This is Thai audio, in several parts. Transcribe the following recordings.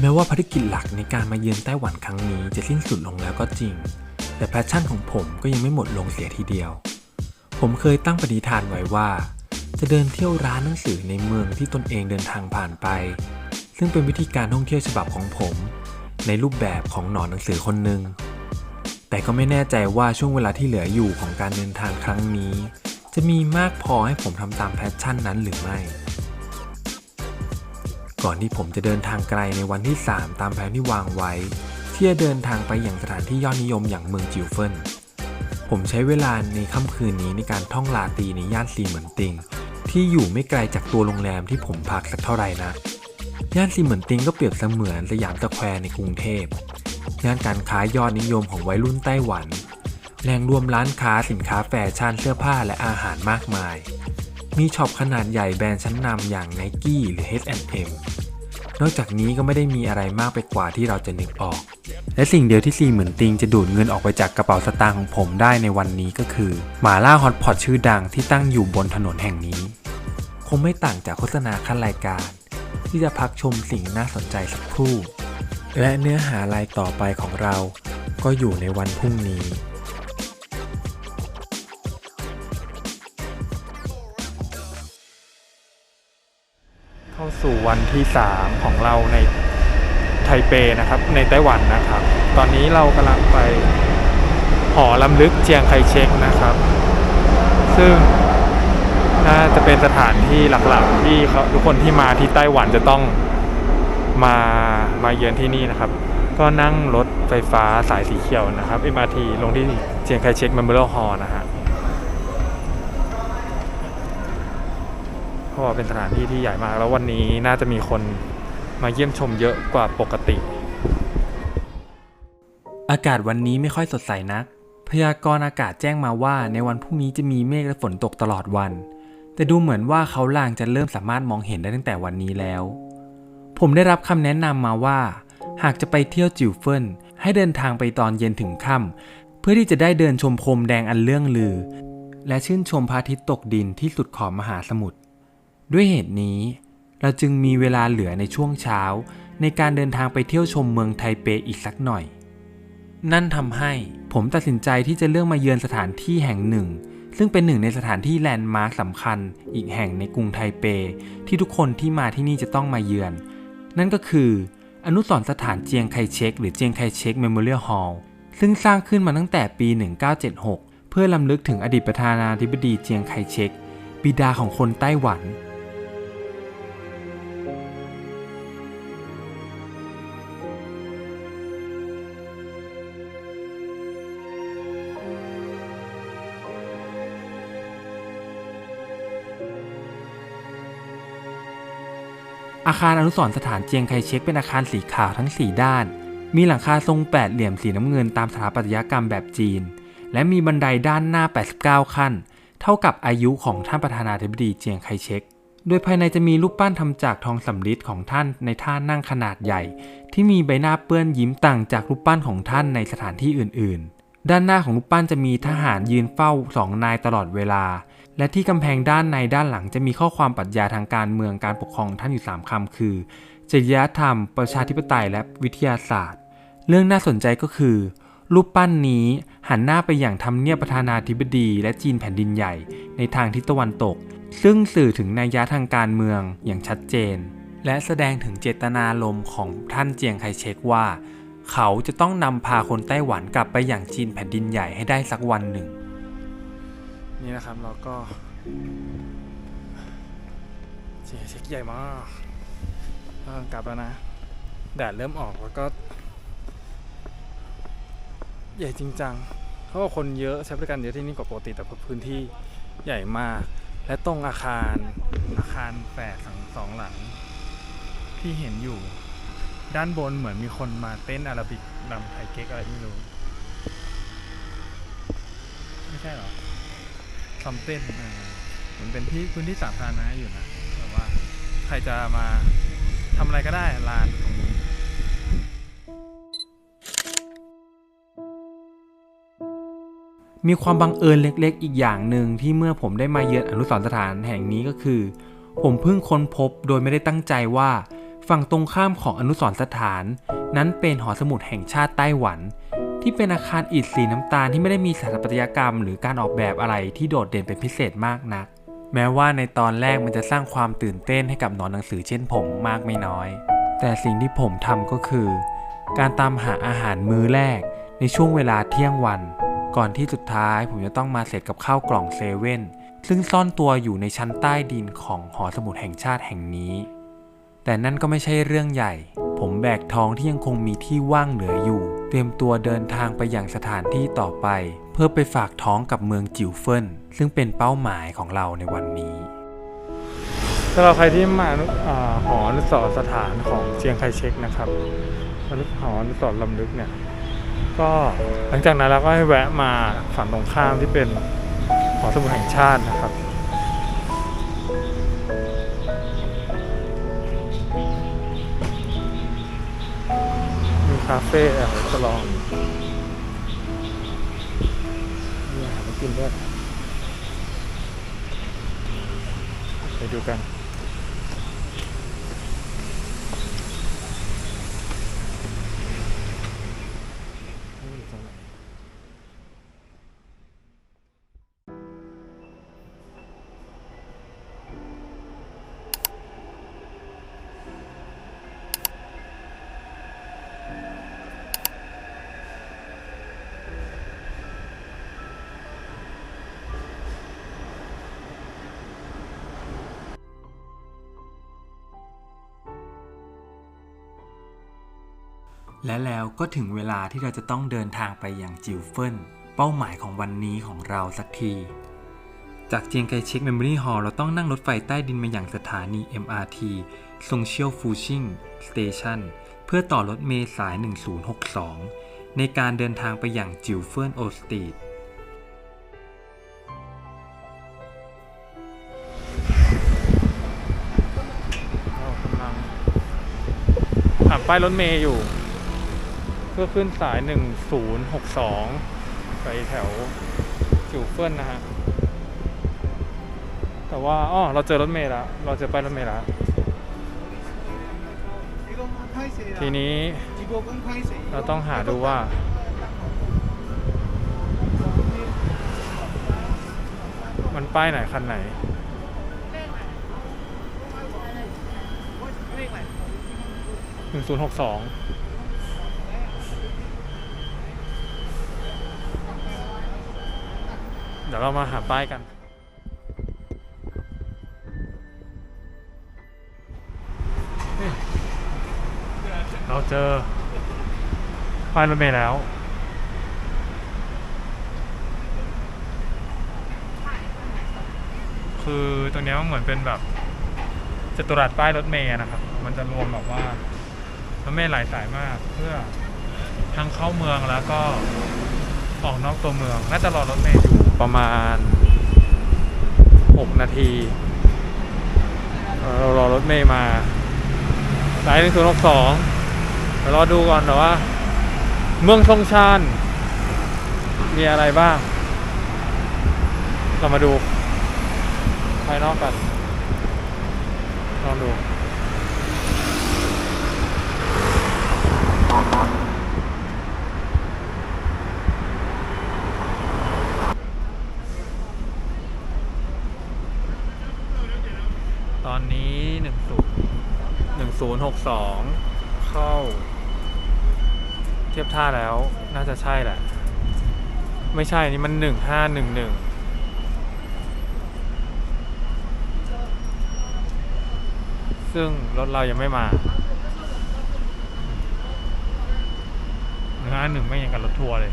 แม้ว่าภารกิจหลักในการมาเยือนไต้หวันครั้งนี้จะสิ้นสุดลงแล้วก็จริง แต่แพชชั่นของผมก็ยังไม่หมดลงเสียทีเดียว ผมเคยตั้งปณิธานไว้ว่า จะเดินเที่ยวร้านหนังสือในเมืองที่ตนเองเดินทางผ่านไป ซึ่งเป็นวิธีการท่องเที่ยวฉบับของผม ในรูปแบบของหนอนหนังสือคนหนึ่ง แต่ก็ไม่แน่ใจว่าช่วงเวลาที่เหลืออยู่ของการเดินทางครั้งนี้ จะมีมากพอให้ผมทำตามแพชชั่นนั้นหรือไม่ ก่อนที่ผมจะเดินทางไกลในวันที่ 3 ตามแผนที่วางไว้ ที่จะเดินทางไปอย่างสถานที่ยอดนิยมอย่างเมืองจิวเฟินผมใช้เวลาในค่ำคืนนี้ในการท่องลาตีในย่านซีเหมือนติง ที่อยู่ไม่ไกลจากตัวโรงแรมที่ผมพักสักเท่าไหร่นะย่านซีเหมือนติงก็เปรียบเสมือนสยามสแควร์ในกรุงเทพย่านการค้ายอดนิยมของวัยรุ่นไต้หวันแหล่งรวมร้านค้าสินค้าแฟชั่นเสื้อผ้าและอาหารมากมาย มีช็อปขนาดใหญ่แบรนด์ชั้นนำอย่าง Nike หรือ H&M นอกจากนี้ก็ไม่ได้มีอะไรมากไปกว่าที่เราจะนึกออก และสิ่งเดียวที่ซีเหมือนติงจะดูดเงินออกไปจากกระเป๋าสตางค์ของผมได้ในวันนี้ก็คือ หมาล่าฮอตพอตชื่อดังที่ตั้งอยู่บนถนนแห่งนี้ คงไม่ต่างจากโฆษณาขั้นรายการ ที่จะพักชมสิ่งน่าสนใจสักครู่ และเนื้อหารายต่อไปของเรา ก็อยู่ในวันพรุ่งนี้ เข้าสู่วันที่ 3 ของเราในไทเปนะครับ ในไต้หวันนะครับ ตอนนี้เรากำลังไปหอลำลึกเจียงไคเชกนะครับ ซึ่งน่าจะเป็นสถานที่หลักๆที่เขาทุกคนที่มาที่ไต้หวันจะต้องมามาเยือนที่นี่นะครับ ก็นั่งรถไฟฟ้าสายสีเขียวนะครับ MRT ลงที่เจียงไคเชก Memorial Hall นะฮะ ว่าเป็นสถานที่ที่ใหญ่มาก แล้ววันนี้น่าจะมีคนมาเยี่ยมชมเยอะกว่าปกติ อากาศวันนี้ไม่ค่อยสดใสนัก พยากรณ์อากาศแจ้งมาว่าในวันพรุ่งนี้จะมีเมฆและฝนตกตลอดวัน แต่ดูเหมือนว่าเขาลางจะเริ่มสามารถมองเห็นได้ตั้งแต่วันนี้แล้ว ผมได้รับคำแนะนำมาว่า หากจะไปเที่ยวจิวเฟินให้เดินทางไปตอนเย็นถึงค่ำเพื่อที่จะได้เดินชมพรมแดงอันเลื่องลือ และชื่นชมพระอาทิตย์ตกดินที่สุดขอบมหาสมุทร ด้วยเหตุนี้ เราจึงมีเวลาเหลือในช่วงเช้า ในการเดินทางไปเที่ยวชมเมืองไทเปอีกสักหน่อย นั่นทำให้ผมตัดสินใจที่จะเลือกมาเยือนสถานที่แห่งหนึ่ง ซึ่งเป็นหนึ่งในสถานที่แลนด์มาร์คสำคัญ อีกแห่งในกรุงไทเป ที่ทุกคนที่มาที่นี่จะต้องมาเยือน นั่นก็คือ อนุสรณ์สถานเจียงไคเชกหรือเจียงไคเชกเมมโมเรียลฮอลล์ซึ่งสร้างขึ้นมาตั้งแต่ปี 1976 เพื่อลำลึกถึงอดีตประธานาธิบดีเจียงไคเชกบิดาของคนไต้หวัน อาคารอนุสรณ์สถานเจียงไคเชกเป็นอาคารสีขาวทั้ง 4 ด้าน มีหลังคาทรงแปดเหลี่ยมสีน้ำเงินตามสถาปัตยกรรมแบบจีน และมีบันไดด้านหน้า 89 ขั้น เท่ากับอายุของท่านประธานาธิบดีเจียงไคเชก โดยภายในจะมีรูปปั้นทำจากทองสำริดของท่านในท่านั่งขนาดใหญ่ ที่มีใบหน้าเปื้อนยิ้มต่างจากรูปปั้นของท่านในสถานที่อื่น ๆ ด้านหน้าของรูปปั้นจะมีทหารยืนเฝ้าสองนายตลอดเวลา และที่กำแพงด้านในด้านหลังจะมีข้อความปรัชญาทางการเมืองการปกครองท่านอยู่ 3คำคือ จริยธรรม ประชาธิปไตย และวิทยาศาสตร์ เรื่องน่าสนใจก็คือ รูปปั้นนี้หันหน้าไปอย่างทำเนียบประธานาธิบดีและจีนแผ่นดินใหญ่ ในทางทิศตะวันตก ซึ่งสื่อถึงนัยยะทางการเมืองอย่างชัดเจน และแสดงถึงเจตนารมณ์ของท่านเจียงไคเชกว่า เขาจะต้องนำพาคนไต้หวันกลับไปอย่างจีนแผ่นดินใหญ่ให้ได้สักวันหนึ่ง นี่นะครับเราก็เช็คใหญ่มากเออกลับแล้วนะ แดดเริ่มออกแล้วก็ ใหญ่จริงจังเขาบอกคนเยอะใช้บริการเยอะที่นี่กว่าปกติแต่พื้นที่ใหญ่มาก และตรงอาคารอาคารแฝดสองสองหลัง ที่เห็นอยู่ด้านบนเหมือนมีคนมาเต้นอาราบิกรำไทเก๊กอะไรไม่รู้ ไม่ใช่หรอ ซ้อมเต้นเหมือนเป็นที่พื้นที่สาธารณะอยู่นะแต่ว่าใครจะมาทำอะไรก็ได้ลานตรงนี้มีความบังเอิญเล็ก ๆ อีกอย่างหนึ่งที่เมื่อผมได้มาเยือนอนุสรสถานแห่งนี้ก็คือ ผมเพิ่งค้นพบโดยไม่ได้ตั้งใจว่า ฝั่งตรงข้ามของอนุสรสถาน นั้นเป็นหอสมุดแห่งชาติไต้หวัน ที่เป็นอาคารอิฐสีน้ำตาลที่ไม่ได้มีสถาปัตยกรรม หรือการออกแบบอะไรที่โดดเด่นเป็นพิเศษมากนัก แม้ว่าในตอนแรกมันจะสร้างความตื่นเต้นให้กับหนอนหนังสือเช่นผมมากไม่น้อย แต่สิ่งที่ผมทำก็คือ การตามหาอาหารมื้อแรกในช่วงเวลาเที่ยงวัน ก่อนที่สุดท้ายผมจะต้องมาเสร็จกับข้าวกล่องเซเว่นซึ่งซ่อนตัวอยู่ในชั้นใต้ดินของหอสมุดแห่งชาติแห่งนี้ แต่นั่นก็ไม่ใช่เรื่องใหญ่ ผมแบกท้องที่ยังคงมีที่ว่างเหลืออยู่ เตรียมตัวเดินทางไปยังสถานที่ต่อไป เพื่อไปฝากท้องกับเมืองจิวเฟินซึ่งเป็นเป้าหมายของเราในวันนี้สำหรับใครที่มาอหอนุสรสถานของเจียงไคเชกนะครับอนุหอนุสรลำลึกเนี่ยก็หลังจากนั้นเราก็ให้แวะมาฝั่งตรงข้ามที่เป็นหอสมุดแห่งชาตินะครับ คาเฟ่แอลสลองมีอาหารมากินด้วยไปดูกัน และแล้วก็ถึงเวลาที่เราจะต้องเดินทางไปอย่างจิวเฟินเป้าหมายของวันนี้ของเราสักที จากเจียงไคเช็กเมมโมรี่ฮอลเราต้องนั่งรถไฟใต้ดินมาอย่างสถานี MRT ซงเชียวฟูชิงสเตชันเพื่อต่อรถเมล์สาย 1062 ในการเดินทางไปอย่างจิวเฟินโอสตีดเรากำลังหาป้ายรถเมย์อยู่ เพื่อขึ้นสาย 1062 ไปแถวจิวเฟินนะฮะ แต่ว่าอ๋อเราเจอรถเมย์แล้วเราเจอป้ายรถเมย์แล้วทีนี้เราต้องหาดูว่า มันป้ายไหนคันไหนหนึ่งศูนย์หกสอง ดี๋ยวเรามาหาป้ายกัน เราเจอป้ายรถเมล์แล้ว คือตรงนี้มันเหมือนเป็นแบบจตุรัสป้ายรถเมล์นะครับ มันจะรวมแบบว่ารถเมล์หลายสายมากเพื่อทั้งเข้าเมืองแล้วก็ออกนอกตัวเมือง น่าจะรอรถเมล์อยู่ ประมาณ 6 นาทีเรารอรถเมล์มาสายหนึ่งศูนย์หกสองเดี๋ยวรอดูก่อนแต่ว่า เมืองทงชาญมีอะไรบ้าง เรามาดูภายนอกกันลองดู ตอนนี้หนึ่งศูนย์หนึ่งศูนย์หกสองเข้า เท่าแล้ว น่าจะใช่แหละ ไม่ใช่นี่มันหนึ่งห้าหนึ่งหนึ่งซึ่งรถเรายังไม่มาหนึ่งห้าหนึ่งไม่ยังกับรถทัวร์เลย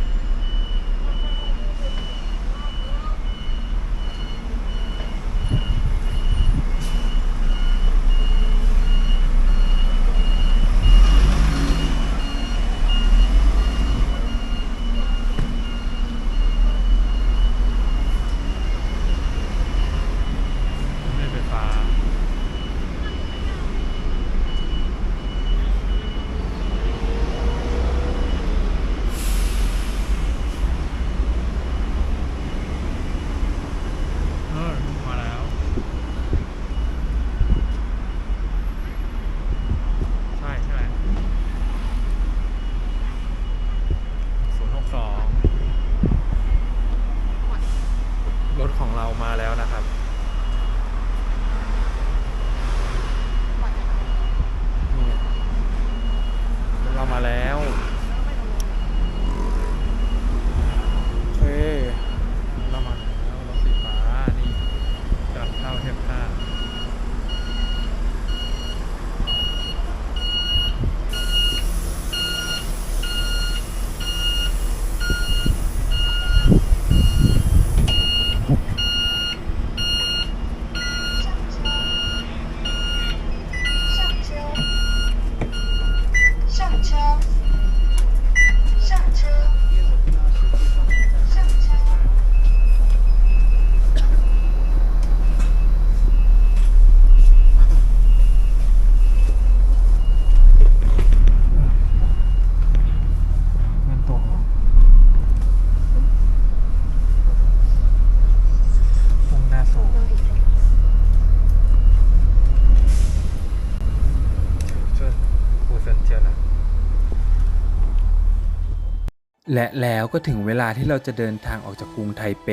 และแล้วก็ถึงเวลาที่เราจะเดินทางออกจากกรุงไทเป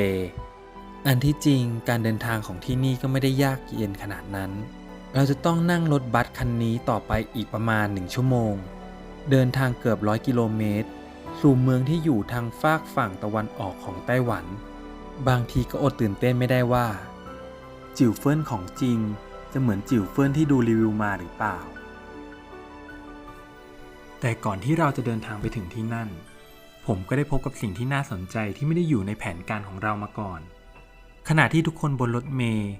อันที่จริงการเดินทางของที่นี่ก็ไม่ได้ยากเย็นขนาดนั้น เราจะต้องนั่งรถบัสคันนี้ต่อไปอีกประมาณ1ชั่วโมง เดินทางเกือบร้อยกิโลเมตร สู่เมืองที่อยู่ทางฟากฝั่งตะวันออกของไต้หวัน บางทีก็อดตื่นเต้นไม่ได้ว่า จิ๋วเฟินของจริง จะเหมือนจิ๋วเฟินที่ดูรีวิวมาหรือเปล่า แต่ก่อนที่เราจะเดินทางไปถึงที่นั่น ผมก็ได้พบกับสิ่งที่น่าสนใจที่ไม่ได้อยู่ในแผนการของเรามาก่อน ขณะที่ทุกคนบนรถเมย์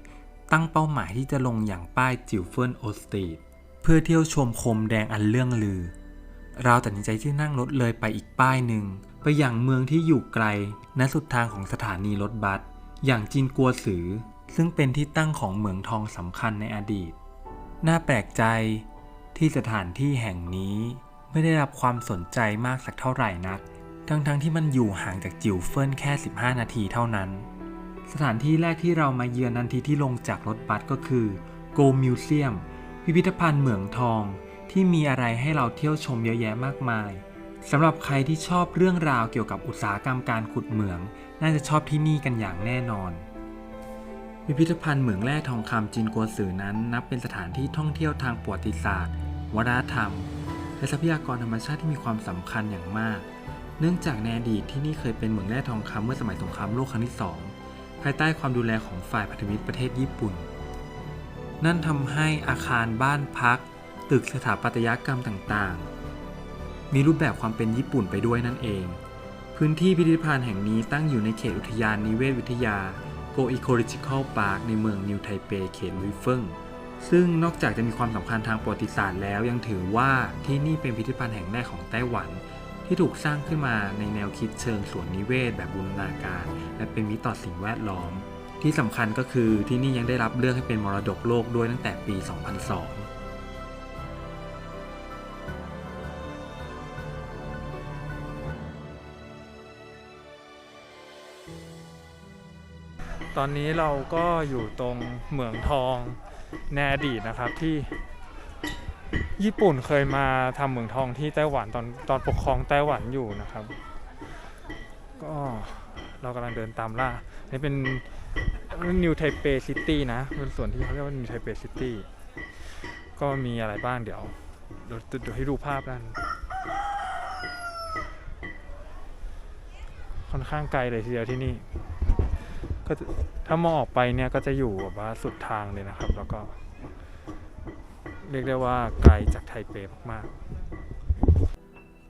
ตั้งเป้าหมายที่จะลงอย่างป้ายจิวเฟินโอสตีดเพื่อเที่ยวชมโคมแดงอันเรื่องลือ เราตัดสินใจที่นั่งรถเลยไปอีกป้ายหนึ่ง ไปอย่างเมืองที่อยู่ไกลณสุดทางของสถานีรถบัส อย่างจินกัวซือ ซึ่งเป็นที่ตั้งของเหมืองทองสำคัญในอดีต น่าแปลกใจที่สถานที่แห่งนี้ไม่ได้รับความสนใจมากสักเท่าไหร่นัก ทั้งๆทที่มันอยู่ห่างจากจิวเฟินแค่ 15 นาทีเท่านั้น สถานที่แรกที่เรามาเยือนทันทีที่ลงจากรถบัสก็คือโกมิวเซียม พิพิธภัณฑ์เหมืองทอง ที่มีอะไรให้เราเที่ยวชมเยอะแยะมากมายสำหรับใครที่ชอบเรื่องราวเกี่ยวกับอุตสาหกรรมการขุดเหมือง น่าจะชอบที่นี่กันอย่างแน่นอน พิพิธภัณฑ์เหมืองแร่ทองคำจินกัวซือนั้น นับเป็นสถานที่ท่องเที่ยวทางประวัติศาสตร์ วัฒนธรรม และทรัพยากรธรรมชาติที่มีความสำคัญอย่างมาก เนื่องจากในอดีตที่นี่เคยเป็นเหมืองแร่ทองคำเมื่อสมัยสงครามโลกครั้งที่สองภายใต้ความดูแลของฝ่ายพันธมิตรประเทศญี่ปุ่น นั่นทำให้อาคารบ้านพัก ตึกสถาปัตยกรรมต่างๆ มีรูปแบบความเป็นญี่ปุ่นไปด้วยนั่นเอง พื้นที่พิพิธภัณฑ์แห่งนี้ตั้งอยู่ในเขตอุทยานนิเวศวิทยา Go Ecological Park ในเมืองนิวไทเปเขตลุยเฟิงซึ่งนอกจากจะมีความสำคัญทางประวัติศาสตร์แล้วยังถือว่าที่นี่เป็นพิพิธภัณฑ์แห่งแรกของไต้หวัน ที่ถูกสร้างขึ้นมาในแนวคิดเชิงสวนนิเวศแบบบูรณาการ และเป็นมิตรต่อสิ่งแวดล้อม ที่สำคัญก็คือที่นี่ยังได้รับเลือกให้เป็นมรดกโลกด้วยตั้งแต่ปี 2002ตอนนี้เราก็อยู่ตรงเหมืองทองในอดีตนะครับที่ ญี่ปุ่นเคยมาทำเหมืองทองที่ไต้หวันตอนตอนปกครองไต้หวันอยู่นะครับ ก็เรากำลังเดินตามล่า นี่เป็นนิวไทเปซิตี้นะเป็นส่วนที่เขาเรียกว่านิวไทเปซิตี้ก็มีอะไรบ้างเดี๋ยวเดี๋ยวเดี๋ยวให้ดูภาพกันค่อนข้างไกลเลยทีเดียวที่นี่ ก็ถ้ามองออกไปเนี่ยก็จะอยู่แบบว่าสุดทางเลยนะครับ แล้วก็ เรียกได้ว่าไกลจากไทเปมาก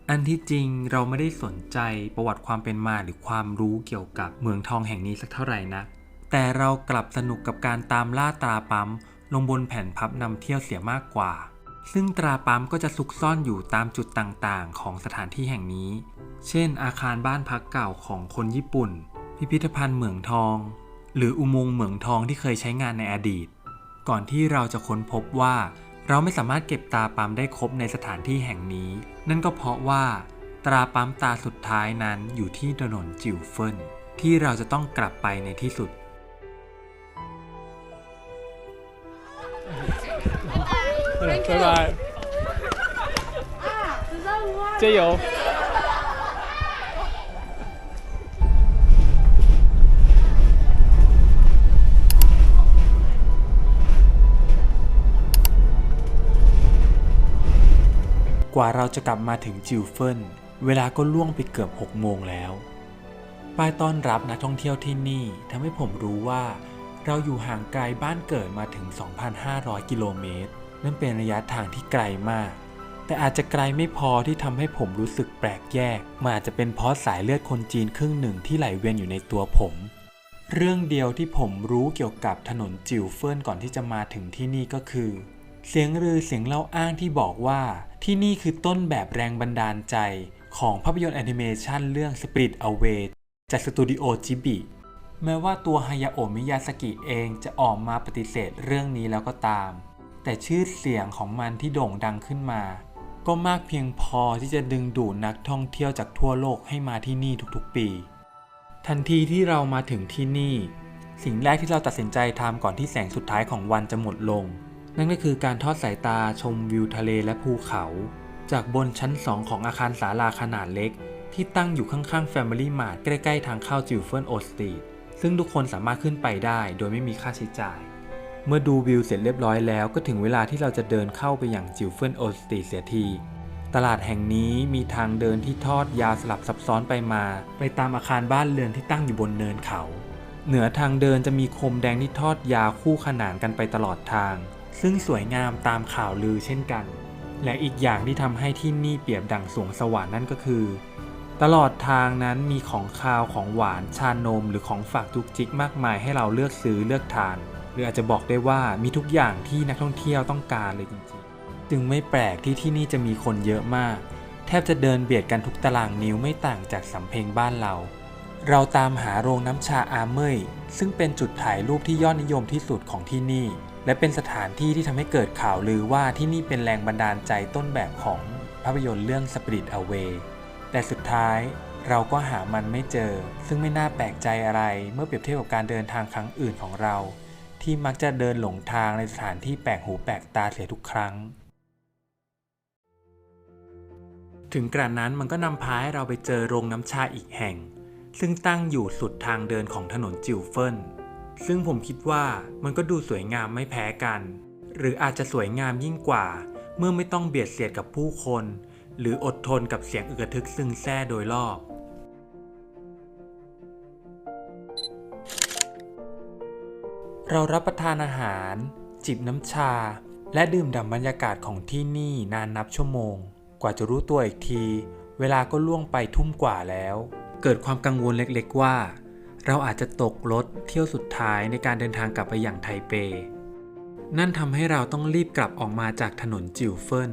อันที่จริงเราไม่ได้สนใจประวัติความเป็นมาหรือความรู้เกี่ยวกับเมืองทองแห่งนี้สักเท่าไหร่นะแต่เรากลับสนุกกับการตามล่าตราปั๊มลงบนแผ่นพับนำเที่ยวเสียมากกว่า ซึ่งตราปั๊มก็จะซุกซ่อนอยู่ตามจุดต่างๆ ของสถานที่แห่งนี้ เช่น อาคารบ้านพักเก่าของคนญี่ปุ่น พิพิธภัณฑ์เหมืองทอง หรืออุโมงค์เหมืองทองที่เคยใช้งานในอดีต ก่อนที่เราจะค้นพบว่า เราไม่สามารถเก็บตราปั๊มได้ครบในสถานที่แห่งนี้ นั่นก็เพราะว่าตราปั๊มตาสุดท้ายนั้นอยู่ที่ถนนจิวเฟินที่เราจะต้องกลับไปในที่สุดๆบ๊ายบายเจโย กว่าเราจะกลับมาถึงจิวเฟินเวลาก็ล่วงไปเกือบ6โมงแล้ว ป้ายต้อนรับนักท่องเที่ยวที่นี่ทำให้ผมรู้ว่า เราอยู่ห่างไกลบ้านเกิดมาถึง 2,500 กิโลเมตร นั่นเป็นระยะทางที่ไกลมาก แต่อาจจะไกลไม่พอที่ทำให้ผมรู้สึกแปลกแยกมันอาจจะเป็นเพราะสายเลือดคนจีนครึ่งหนึ่งที่ไหลเวียนอยู่ในตัวผม เรื่องเดียวที่ผมรู้เกี่ยวกับถนนจิวเฟินก่อนที่จะมาถึงที่นี่ก็คือ เสียงลือเสียงเล่าอ้างที่บอกว่าที่นี่คือต้นแบบแรงบันดาลใจของภาพยนตร์แอนิเมชันเรื่อง Spirit Away จากสตูดิโอจิบิแม้ว่าตัวฮายาโอะมิยาสกิเองจะออกมาปฏิเสธเรื่องนี้แล้วก็ตาม แต่ชื่อเสียงของมันที่โด่งดังขึ้นมา ก็มากเพียงพอที่จะดึงดูดนักท่องเที่ยวจากทั่วโลกให้มาที่นี่ทุกๆปี ทันทีที่เรามาถึงที่นี่ สิ่งแรกที่เราตัดสินใจทำก่อนที่แสงสุดท้ายของวันจะหมดลง นั่นก็คือการทอดสายตาชมวิวทะเลและภูเขา จากบนชั้นสองของอาคารศาลาขนาดเล็ก ที่ตั้งอยู่ข้างๆ Family Mart ใกล้ๆ ทางเข้าจิวเฟิลโอสตีซึ่งทุกคนสามารถขึ้นไปได้โดยไม่มีค่าใช้จ่าย เมื่อดูวิวเสร็จเรียบร้อยแล้วก็ถึงเวลาที่เราจะเดินเข้าไปอย่างจิวเฟิลโอสตีเสียทีตลาดแห่งนี้มีทางเดินที่ทอดยาวสลับซับซ้อนไปมา ไปตามอาคารบ้านเรือนที่ตั้งอยู่บนเนินเขา เหนือทางเดินจะมีโคมแดงที่ทอดยาวคู่ขนานกันไปตลอดทาง ซึ่งสวยงามตามข่าวลือเช่นกัน และอีกอย่างที่ทำให้ที่นี่เปรียบดั่งสวงสวรรค์นั่นก็คือ ตลอดทางนั้นมีของคาวของหวานชานม หรือของฝากจุกจิกมากมายให้เราเลือกซื้อเลือกทาน หรืออาจจะบอกได้ว่ามีทุกอย่างที่นักท่องเที่ยวต้องการเลยจริงๆ จึงไม่แปลกที่ที่นี่จะมีคนเยอะมาก แทบจะเดินเบียดกันทุกตารางนิ้วไม่ต่างจากสำเพ็งบ้านเราเราตามหาโรงน้ำชาอาเมยซึ่งเป็นจุดถ่ายรูปที่ยอดนิยมที่สุดของที่นี่ และเป็นสถานที่ที่ทำให้เกิดข่าวลือว่าที่นี่เป็นแรงบันดาลใจต้นแบบของภาพยนตร์เรื่อง Spirit Away แต่สุดท้ายเราก็หามันไม่เจอ ซึ่งไม่น่าแปลกใจอะไรเมื่อเปรียบเทียบกับการเดินทางครั้งอื่นของเรา ที่มักจะเดินหลงทางในสถานที่แปลกหูแปลกตาเสียทุกครั้ง ถึงกระนั้นมันก็นำพาให้เราไปเจอโรงน้ำชาอีกแห่ง ซึ่งตั้งอยู่สุดทางเดินของถนนจิวเฟิล ซึ่งผมคิดว่ามันก็ดูสวยงามไม่แพ้กัน หรืออาจจะสวยงามยิ่งกว่า เมื่อไม่ต้องเบียดเสียดกับผู้คน หรืออดทนกับเสียงอึกทึกซึ่งแซ่โดยรอบเรารับประทานอาหาร จิบน้ำชา และดื่มด่ำบรรยากาศของที่นี่นานนับชั่วโมง กว่าจะรู้ตัวอีกที เวลาก็ล่วงไปทุ่มกว่าแล้ว เกิดความกังวลเล็กๆว่า เราอาจจะตกรถเที่ยวสุดท้ายในการเดินทางกลับไปอย่างไทเป นั่นทำให้เราต้องรีบกลับออกมาจากถนนจิวเฟิน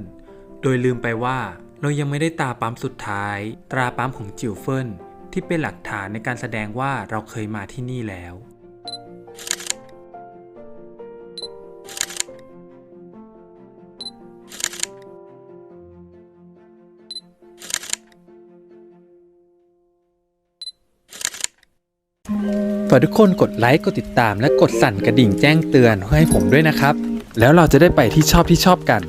โดยลืมไปว่าเรายังไม่ได้ตาปั๊มสุดท้าย ตราปั๊มของจิวเฟินที่เป็นหลักฐานในการแสดงว่าเราเคยมาที่นี่แล้วากทุกคนกดไลค์กดติดตามและกดสั่นกระดิ่งแจ้งเตือนเพื่อให้ผมด้วยนะครับ แล้วเราจะได้ไปที่ชอบที่ชอบกัน